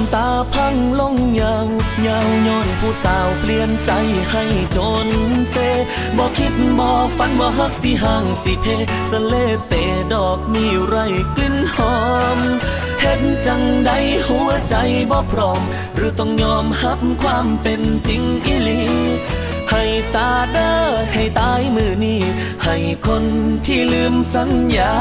ำตาพังลงยาวยาวย้อนผู้สาวเปลี่ยนใจให้จนเซบอกคิดบอกฝันว่าฮักสิห่างสิเพสะเลเตดอกมีไรกลิ่นหอมเห็นจังใดหัวใจบ่พร้อม หรือต้องยอมหับความเป็นจริงอีหลีให้สาเดอให้ตายมือนี้ ให้คนที่ลืมสัญญา